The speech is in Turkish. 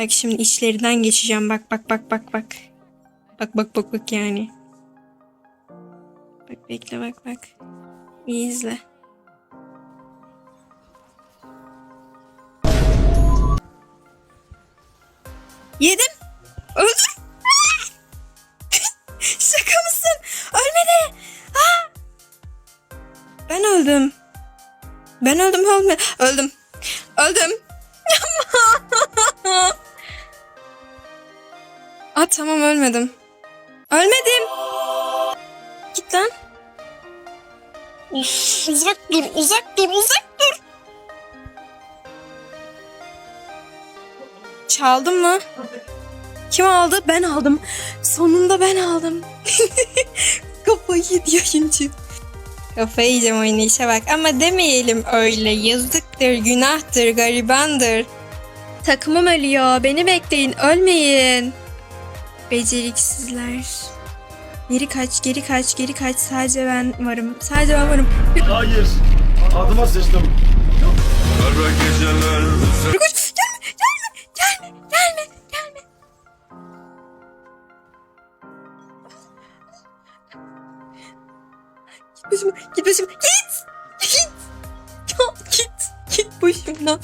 Bak şimdi içlerinden geçeceğim. Bak bak bak bak bak. Bak bak bak bak yani. Bak bekle bak bak. İyi izle. Yedim. Öldüm. Şaka mısın? Ölmedi. Aa! Ben öldüm. Ben öldüm öldüm. Öldüm. Öldüm. Aa tamam ölmedim. Ölmedim. Git lan. Uzak dur, uzak dur, uzak dur. Çaldım mı? Kim aldı? Ben aldım. Sonunda ben aldım. Kafayı yedi yayıncı. Kafayı yiyeceğim oynayışa bak. Ama demeyelim öyle. Yazıktır, günahtır, garibandır. Takımım ölüyor. Beni bekleyin. Ölmeyin. Beceriksizler. Geri kaç, geri kaç, geri kaç. Sadece ben varım. Sadece ben varım. Hayır. Adıma sıçtım. Kara geceler koş. Gelme, gelme, gelme, gelme, gelme. Git başıma, git başıma. Git! Git! Git! Git başımdan.